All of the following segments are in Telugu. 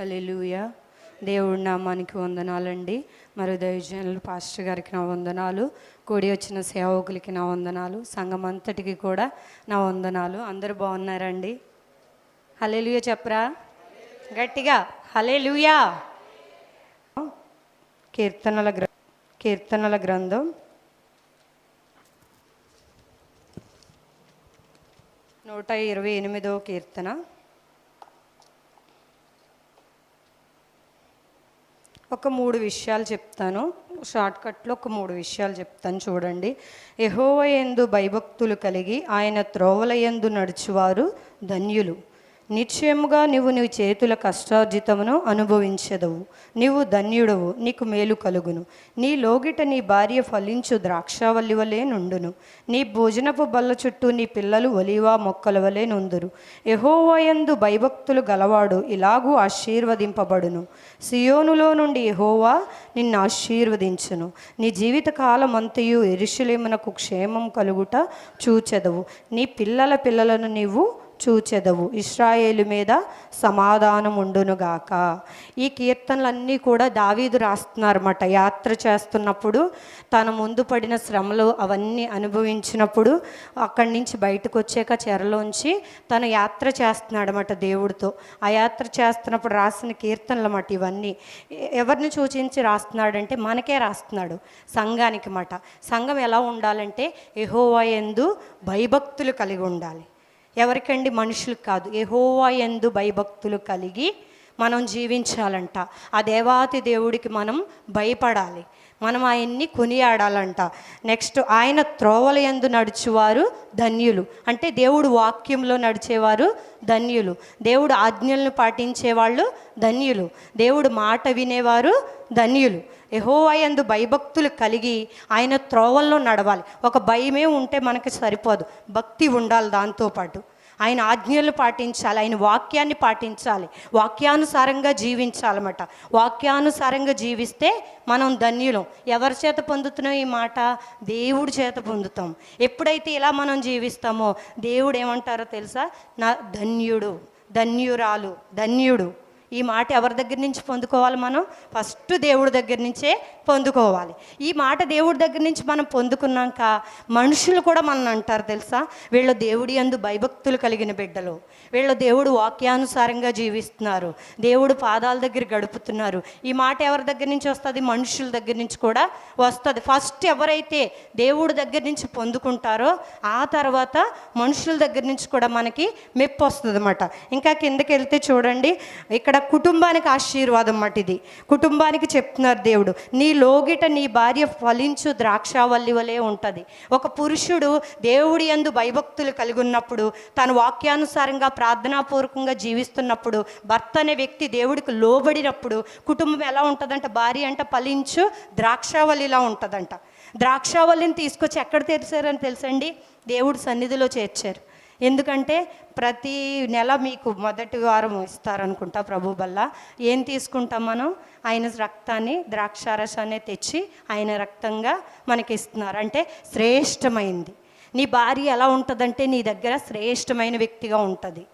హల్లెలూయా. దేవుడి నామానికి వందనాలండి. మరి దైవజనులు పాస్టర్ గారికి నా వందనాలు. కూడి వచ్చిన సేవకులకి నా వందనాలు. సంఘం అంతటికి కూడా నా వందనాలు. అందరూ బాగున్నారండి? హలేలుయ చెప్పరా? గట్టిగా హలేలుయా కీర్తనల గ్ర కీర్తనల గ్రంథం. నూట ఇరవై ఎనిమిదో కీర్తన. ఒక మూడు విషయాలు చెప్తాను. షార్ట్కట్లో ఒక మూడు విషయాలు చెప్తాను చూడండి. యెహోవా యందు భయభక్తులు కలిగి ఆయన త్రోవల యందు నడుచువారు ధన్యులు. నిశ్చయముగా నీవు నీ చేతుల కష్టార్జితమును అనుభవించదవు. నీవు ధన్యుడవు నీకు మేలు కలుగును. నీ లోగిట నీ భార్య ఫలించు ద్రాక్షవల్లి వలె నుండును. నీ భోజనపు బల్ల చుట్టూ నీ పిల్లలు ఒలివా మొక్కల వలె నుందురు. యహోవయందు భయభక్తులు గలవాడు ఇలాగూ ఆశీర్వదింపబడును. సియోనులో నుండి యహోవా నిన్ను ఆశీర్వదించును. నీ జీవిత కాలమంతయు ఎరుషులేమునకు క్షేమం కలుగుట చూచెదవు. నీ పిల్లల పిల్లలను నీవు చూచెదవు. ఇస్రాయేలు మీద సమాధానం ఉండునుగాక ఈ కీర్తనలన్నీ కూడా దావీదు రాస్తున్నారన్నమాట. యాత్ర చేస్తున్నప్పుడు తన ముందు పడిన శ్రమలు అవన్నీ అనుభవించినప్పుడు అక్కడి నుంచి బయటకు వచ్చాక చెరలోంచి తను యాత్ర చేస్తున్నాడన్నమాట దేవుడితో. ఆ యాత్ర చేస్తున్నప్పుడు రాసిన కీర్తనలు అన్నమాట ఇవన్నీ. ఎవరిని సూచించి రాస్తున్నాడంటే మనకే రాస్తున్నాడు సంఘానికి మాట సంఘం ఎలా ఉండాలంటే ఎహోవా ఎందు భయభక్తులు కలిగి ఉండాలి. ఎవరికండి మనుషులకు కాదు. ఎహోవా యందు భయభక్తులు కలిగి మనం జీవించాలంట. ఆ దేవాతి దేవుడికి మనం భయపడాలి. మనం ఆయన్ని కొనియాడాలంట. నెక్స్ట్ ఆయన త్రోవల యందు నడుచువారు ధన్యులు. అంటే దేవుడు వాక్యంలో నడిచేవారు ధన్యులు. దేవుడు ఆజ్ఞలను పాటించేవాళ్ళు ధన్యులు. దేవుడు మాట వినేవారు ధన్యులు. యెహోవాయందు భయభక్తులు కలిగి ఆయన త్రోవల్లో నడవాలి. ఒక భయమే ఉంటే మనకి సరిపోదు. భక్తి ఉండాలి దాంతోపాటు ఆయన ఆజ్ఞలు పాటించాలి. ఆయన వాక్యాన్ని పాటించాలి. వాక్యానుసారంగా జీవించాలన్నమాట. వాక్యానుసారంగా జీవిస్తే మనం ధన్యులం. ఎవరి చేత పొందుతున్నాం ఈ మాట? దేవుడి చేత పొందుతాం. ఎప్పుడైతే ఇలా మనం జీవిస్తామో దేవుడు ఏమంటారో తెలుసా? నా ధన్యుడు ధన్యురాలు ధన్యుడు. ఈ మాట ఎవరి దగ్గర నుంచి పొందుకోవాలి మనం? ఫస్ట్ దేవుడి దగ్గర నుంచే పొందుకోవాలి. ఈ మాట దేవుడి దగ్గర నుంచి మనం పొందుకున్నాక మనుషులు కూడా మన అంటారు తెలుసా? వీళ్ళు దేవుడి అందు భయభక్తులు కలిగిన బిడ్డలు. వీళ్ళు దేవుడు వాక్యానుసారంగా జీవిస్తున్నారు. దేవుడు పాదాల దగ్గర గడుపుతున్నారు. ఈ మాట ఎవరి దగ్గర నుంచి వస్తుంది? మనుషుల దగ్గర నుంచి కూడా వస్తుంది. ఫస్ట్ ఎవరైతే దేవుడి దగ్గర నుంచి పొందుకుంటారో ఆ తర్వాత మనుషుల దగ్గర నుంచి కూడా మనకి మెప్పు వస్తుంది అనమాట ఇంకా కిందకి వెళ్తే చూడండి ఇక్కడ కుటుంబానికి ఆశీర్వాదం మటిది. కుటుంబానికి చెప్తున్నారు దేవుడు నీ లోగిట నీ భార్య ఫలించు ద్రాక్షావల్లి వలె ఉంటుంది. ఒక పురుషుడు దేవుడి యందు భయభక్తులు కలిగి ఉన్నప్పుడు తన వాక్యానుసారంగా ప్రార్థనాపూర్వకంగా జీవిస్తున్నప్పుడు భర్త అనే వ్యక్తి దేవుడికి లోబడినప్పుడు కుటుంబం ఎలా ఉంటుందంట? భార్య అంట ఫలించు ద్రాక్షావల్లిలా ఉంటుందంట. ద్రాక్షావల్లిని తీసుకొచ్చి ఎక్కడ తెరిచారని తెలుసండి? దేవుడి సన్నిధిలో చేర్చారు. ఎందుకంటే ప్రతి నెల మీకు మొదటి వారం ఇస్తారనుకుంటా ప్రభు బల్ల. ఏం తీసుకుంటాం మనం? ఆయన రక్తాన్ని ద్రాక్షారసాన్ని తెచ్చి ఆయన రక్తంగా మనకి ఇస్తున్నారు అంటే శ్రేష్టమైంది. నీ భార్య ఎలా ఉంటుందంటే నీ దగ్గర శ్రేష్టమైన వ్యక్తిగా ఉంటుంది.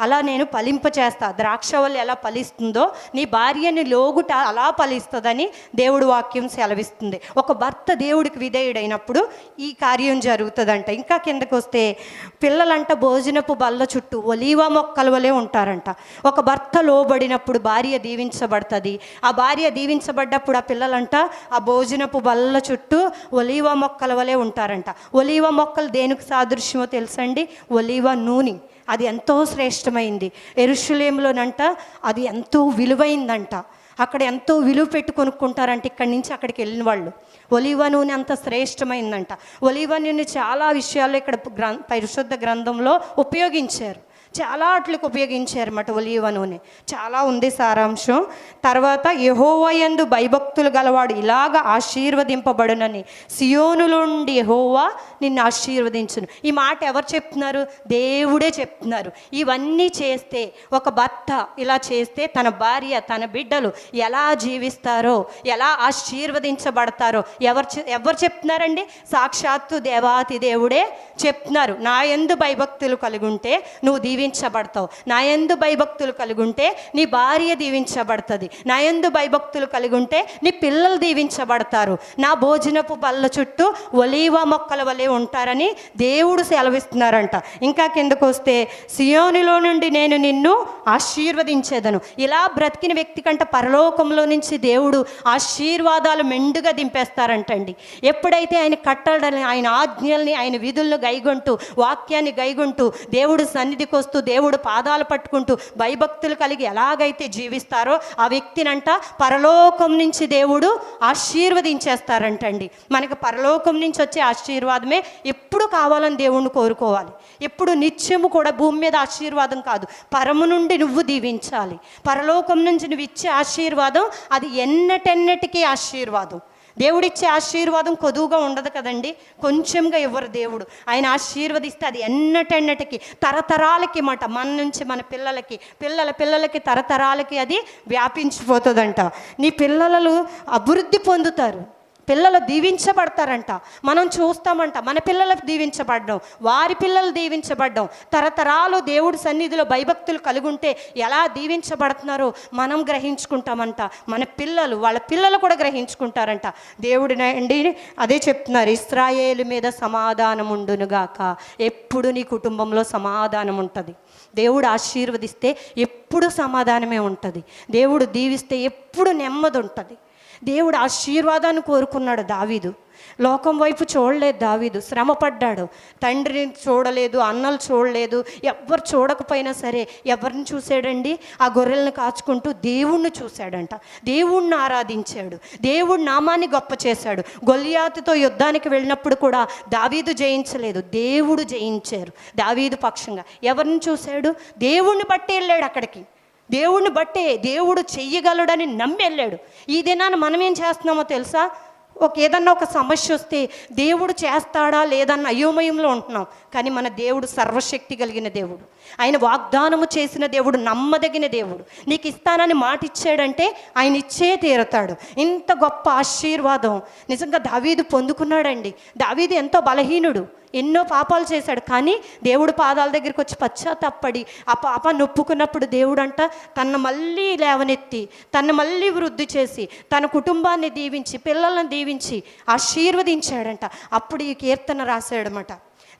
అలా నేను ఫలింప చేస్తా. ద్రాక్షవల్లి ఎలా ఫలిస్తుందో నీ భార్యని లోగుట అలా ఫలిస్తుందని దేవుడు వాక్యం సెలవిస్తుంది. ఒక భర్త దేవుడికి విధేయుడైనప్పుడు ఈ కార్యం జరుగుతుందంట. ఇంకా కిందకు వస్తే పిల్లలంట భోజనపు బల్ల చుట్టూ ఒలీవ మొక్కల వలె ఉంటారంట. ఒక భర్త లోబడినప్పుడు భార్య దీవించబడుతుంది. ఆ భార్య దీవించబడ్డప్పుడు ఆ పిల్లలంట ఆ భోజనపు బల్ల చుట్టూ ఒలీవ మొక్కల వలె ఉంటారంట. ఒలీవ మొక్కలు దేనికి సాదృశ్యమో తెలుసండి? ఒలీవ నూనె. అది ఎంతో శ్రేష్టమైంది. ఎరుషులేంలోనంట అది ఎంతో విలువైందంట. అక్కడ ఎంతో విలువ పెట్టి కొనుక్కుంటారంట ఇక్కడి నుంచి అక్కడికి వెళ్ళిన వాళ్ళు. ఒలివ నూనె అంత శ్రేష్టమైందంట. ఒలివ నూనె చాలా విషయాల్లో ఇక్కడ గ్రం పరిశుద్ధ గ్రంథంలో ఉపయోగించారు. చాలా అట్లకు ఉపయోగించారన్నమాట ఒలివ నూనె. చాలా ఉంది సారాంశం. తర్వాత యహోవయందు భయభక్తులు గలవాడు ఇలాగ ఆశీర్వదింపబడునని సియోనులుండి యహోవా నిన్ను ఆశీర్వదించును. ఈ మాట ఎవరు చెప్తున్నారు? దేవుడే చెప్తున్నారు. ఇవన్నీ చేస్తే ఒక భర్త ఇలా చేస్తే తన భార్య తన బిడ్డలు ఎలా జీవిస్తారో ఎలా ఆశీర్వదించబడతారో ఎవరు చె- ఎవరు చెప్తున్నారండి? సాక్షాత్తు దేవాతి దేవుడే చెప్తున్నారు. నా ఎందు భయభక్తులు కలిగి ఉంటే నువ్వు దీవి దీవించబడతావు. నా యందు భయభక్తులు కలిగి ఉంటే నీ భార్య దీవించబడుతుంది. నా యందు భయభక్తులు కలిగి ఉంటే నీ పిల్లలు దీవించబడతారు. నా భోజనపు బల్ల చుట్టూ ఒలీవ మొక్కల వలె ఉంటారని దేవుడు సెలవిస్తున్నారంట. ఇంకా కిందకు వస్తే సియోనిలో నుండి నేను నిన్ను ఆశీర్వదించేదను. ఇలా బ్రతికిన వ్యక్తి కంటే పరలోకంలో నుంచి దేవుడు ఆశీర్వాదాలు మెండుగా దింపేస్తారంటండి. ఎప్పుడైతే ఆయన కట్టడని ఆయన ఆజ్ఞల్ని ఆయన విధులను గైగొంటూ వాక్యాన్ని గైగొంటూ దేవుడు సన్నిధికి వస్తూ దేవుడు పాదాలు పట్టుకుంటూ భయభక్తులు కలిగి ఎలాగైతే జీవిస్తారో ఆ వ్యక్తినంట పరలోకం నుంచి దేవుడు ఆశీర్వదించేస్తారంటండి. మనకి పరలోకం నుంచి వచ్చే ఆశీర్వాదమే ఎప్పుడు కావాలని దేవుణ్ణి కోరుకోవాలి. ఎప్పుడు నిత్యము కూడా భూమి మీద ఆశీర్వాదం కాదు. పరము నుండి నువ్వు దీవించాలి. పరలోకం నుంచి నువ్వు ఇచ్చే ఆశీర్వాదం అది ఎన్నటెన్నటికీ ఆశీర్వాదం. దేవుడిచ్చే ఆశీర్వాదం కొదువుగా ఉండదు కదండి. కొంచెంగా ఇవ్వరు దేవుడు. ఆయన ఆశీర్వదిస్తే అది ఎన్నటెన్నటికి తరతరాలకి మాట. మన నుంచి మన పిల్లలకి పిల్లల పిల్లలకి తరతరాలకి అది వ్యాపించిపోతుందంట. నీ పిల్లలు అభివృద్ధి పొందుతారు. పిల్లలు దీవించబడతారంట. మనం చూస్తామంట మన పిల్లలకు దీవించబడడం వారి పిల్లలు దీవించబడ్డం తరతరాలు దేవుడి సన్నిధిలో భయభక్తులు కలుగుంటే ఎలా దీవించబడుతున్నారో మనం గ్రహించుకుంటామంట. మన పిల్లలు వాళ్ళ పిల్లలు కూడా గ్రహించుకుంటారంట. దేవుడి అండి అదే చెప్తున్నారు ఇస్రాయేలు మీద సమాధానం ఉండునుగాక ఎప్పుడు నీ కుటుంబంలో సమాధానం ఉంటుంది? దేవుడు ఆశీర్వదిస్తే ఎప్పుడు సమాధానమే ఉంటుంది. దేవుడు దీవిస్తే ఎప్పుడు నెమ్మది ఉంటుంది? దేవుడు ఆశీర్వాదాన్ని కోరుకున్నాడు దావీదు. లోకం వైపు చూడలేదు దావీదు. శ్రమ పడ్డాడు తండ్రిని చూడలేదు అన్నలు చూడలేదు. ఎవ్వరు చూడకపోయినా సరే ఎవరిని చూశాడండి? ఆ గొర్రెలను కాచుకుంటూ దేవుణ్ణి చూశాడంట. దేవుణ్ణి ఆరాధించాడు. దేవుడి నామాన్ని గొప్ప చేశాడు. గొల్యాతుతో యుద్ధానికి వెళ్ళినప్పుడు కూడా దావీదు జయించలేదు. దేవుడు జయించారు. దావీదు పక్షంగా ఎవరిని చూశాడు? దేవుణ్ణి బట్టి వెళ్ళాడు అక్కడికి. దేవుణ్ణి బట్టే దేవుడు చెయ్యగలడని నమ్మి వెళ్ళాడు. ఈ దినాన్ని మనం ఏం చేస్తున్నామో తెలుసా? ఒక ఏదన్నా ఒక సమస్య వస్తే దేవుడు చేస్తాడా లేదన్న అయోమయంలో ఉంటున్నాం. కానీ మన దేవుడు సర్వశక్తి కలిగిన దేవుడు. ఆయన వాగ్దానము చేసిన దేవుడు నమ్మదగిన దేవుడు. నీకు ఇస్తానని మాట ఇచ్చాడంటే ఆయన ఇచ్చే తీరుతాడు. ఇంత గొప్ప ఆశీర్వాదం. నిజంగా దావీదు పొందుకున్నాడండి. దావీదు ఎంతో బలహీనుడు. ఎన్నో పాపాలు చేశాడు. కానీ దేవుడు పాదాల దగ్గరికి వచ్చి పశ్చాత్తాపడి ఆ పాప నొప్పుకున్నప్పుడు దేవుడు అంట తను మళ్ళీ లేవనెత్తి తను మళ్ళీ వృద్ధి చేసి తన కుటుంబాన్ని దీవించి పిల్లలను దీవించి ఆశీర్వదించాడంట. అప్పుడు ఈ కీర్తన రాశాడనమాట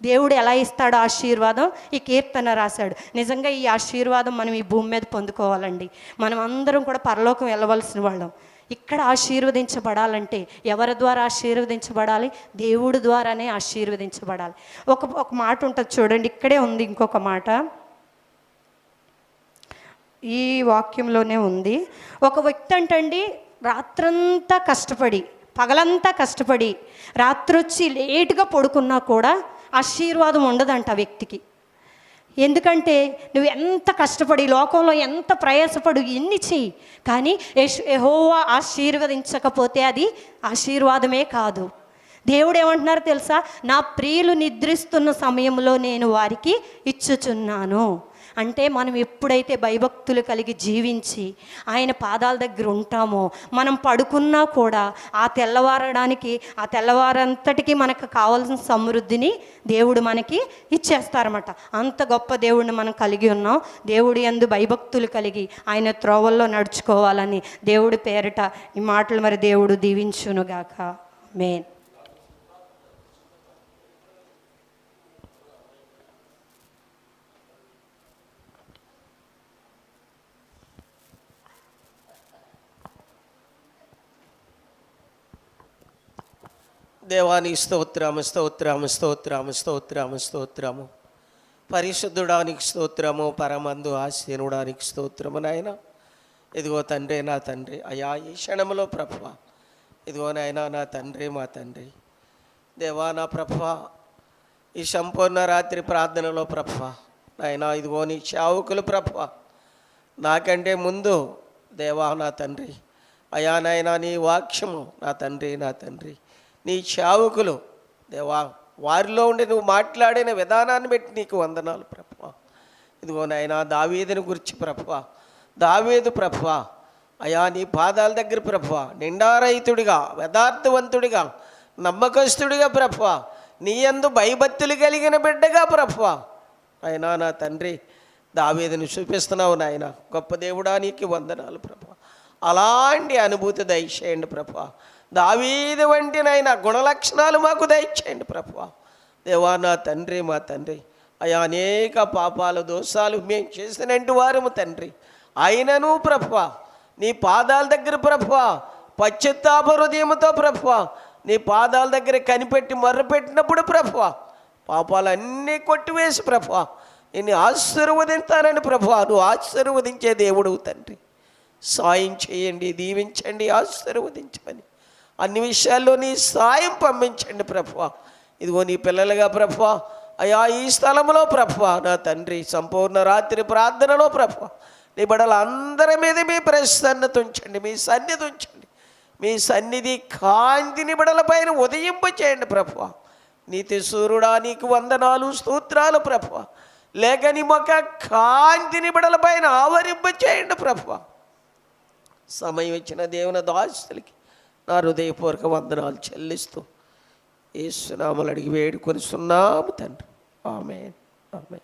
దేవుడు ఎలా ఇస్తాడో ఆశీర్వాదం ఈ కీర్తన రాశాడు. నిజంగా ఈ ఆశీర్వాదం మనం ఈ భూమి మీద పొందుకోవాలండి. మనం అందరం కూడా పరలోకం వెళ్ళవలసిన వాళ్ళం. ఇక్కడ ఆశీర్వదించబడాలంటే ఎవరి ద్వారా ఆశీర్వదించబడాలి? దేవుడి ద్వారానే ఆశీర్వదించబడాలి. ఒక ఒక మాట ఉంటుంది చూడండి ఇక్కడే ఉంది ఇంకొక మాట. ఈ వాక్యంలోనే ఉంది ఒక వ్యక్తి అంటండి రాత్రంతా కష్టపడి పగలంతా కష్టపడి రాత్రొచ్చి లేటుగా పడుకున్నా కూడా ఆశీర్వాదం ఉండదంట ఆ వ్యక్తికి. ఎందుకంటే నువ్వు ఎంత కష్టపడి లోకంలో ఎంత ప్రయాసపడు ఎన్ని చెయ్యి. కానీ యహోవా ఆశీర్వదించకపోతే అది ఆశీర్వాదమే కాదు. దేవుడు ఏమంటున్నారు తెలుసా? నా ప్రియులు నిద్రిస్తున్న సమయంలో నేను వారికి ఇచ్చుచున్నాను. అంటే మనం ఎప్పుడైతే భయభక్తులు కలిగి జీవించి ఆయన పాదాల దగ్గర ఉంటామో మనం పడుకున్నా కూడా ఆ తెల్లవారడానికి ఆ తెల్లవారంతటికి మనకు కావాల్సిన సమృద్ధిని దేవుడు మనకి ఇచ్చేస్తారన్నమాట. అంత గొప్ప దేవుడిని మనం కలిగి ఉన్నాం. దేవుడు ఎందు భయభక్తులు కలిగి ఆయన త్రోవల్లో నడుచుకోవాలని దేవుడి పేరిట ఈ మాటలు మరి దేవుడు దీవించునుగాక. మేన్ దేవాని స్తోత్రము స్తోత్రము స్తోత్రము స్తోత్రము స్తోత్రము. పరిశుద్ధుడానికి స్తోత్రము పరమందు ఆశీనుడానికి స్తోత్రము నాయన. ఇదిగో తండ్రి నా తండ్రి. అయా ఈ క్షణంలో ప్రభ ఇదిగో నాయన నా తండ్రి మా తండ్రి. దేవా నా ప్రభ ఈ సంపూర్ణ రాత్రి ప్రార్థనలో ప్రభ నాయన ఇదిగో నీ చావుకులు ప్రభ నాకంటే ముందు దేవా నా తండ్రి. అయా నాయన నీ వాక్యము నా తండ్రి నా తండ్రి. నీ చావుకులు. దేవా వారిలో ఉండి నువ్వు మాట్లాడిన విధానాన్ని బట్టి నీకు వందనాలు ప్రభ ఇదిగో నాయనా దావీదుని గురించి ప్రభ దావేదు ప్రభ అయా నీ పాదాల దగ్గర ప్రభ నిండారహితుడిగా యథార్థవంతుడిగా నమ్మకస్తుడిగా ప్రభ నీ అందు భయభక్తులు కలిగిన బిడ్డగా ప్రభ అయినా నా తండ్రి దావేదిని చూపిస్తున్నావు నాయన గొప్ప దేవుడా నీకు వందనాలు ప్రభా అలాంటి అనుభూతి దయచేయండి ప్రభా దావీది వంటి నాయన గుణలక్షణాలు మాకు దయచేయండి ప్రభు దేవా నా తండ్రి మా తండ్రి. అయా అనేక పాపాలు దోషాలు మేము చేసినట్టు వారము తండ్రి. అయినను ప్రభు నీ పాదాల దగ్గర ప్రభు పశ్చాత్తాప హృదయముతో నీ పాదాల దగ్గర కనిపెట్టి మర్రపెట్టినప్పుడు ప్రభు పాపాలన్నీ కొట్టివేసి ప్రభు నిన్ను ఆశీర్వదింతానని ప్రభు నువ్వు ఆశీర్వదించే దేవుడు తండ్రి. సాయం చేయండి దీవించండి ఆశీర్వదించమని. అన్ని విషయాల్లో నీ సాయం పంపించండి ప్రభువ. ఇదిగో నీ పిల్లలుగా ప్రభా అయా ఈ స్థలంలో ప్రభా నా తండ్రి సంపూర్ణ రాత్రి ప్రార్థనలో ప్రభా నీ బడల అందరి మీద మీ ప్రసన్నత ఉంచండి మీ సన్నిధి ఉంచండి. మీ సన్నిధి కాంతిని బడల పైన ఉదయింప చేయండి నీతి సూర్యుడా నీకు వందనాలు స్తోత్రాలు ప్రభా లేక నీ మొక్క కాంతిని బడల పైన ఆవరింప చేయండి సమయం ఇచ్చిన దేవుని దాసులకి నా హృదయపూర్వక వందనాలు చెల్లిస్తూ ఏసునామలు అడిగి వేడుకొని సున్నాము తండ్రి. ఆమె ఆమె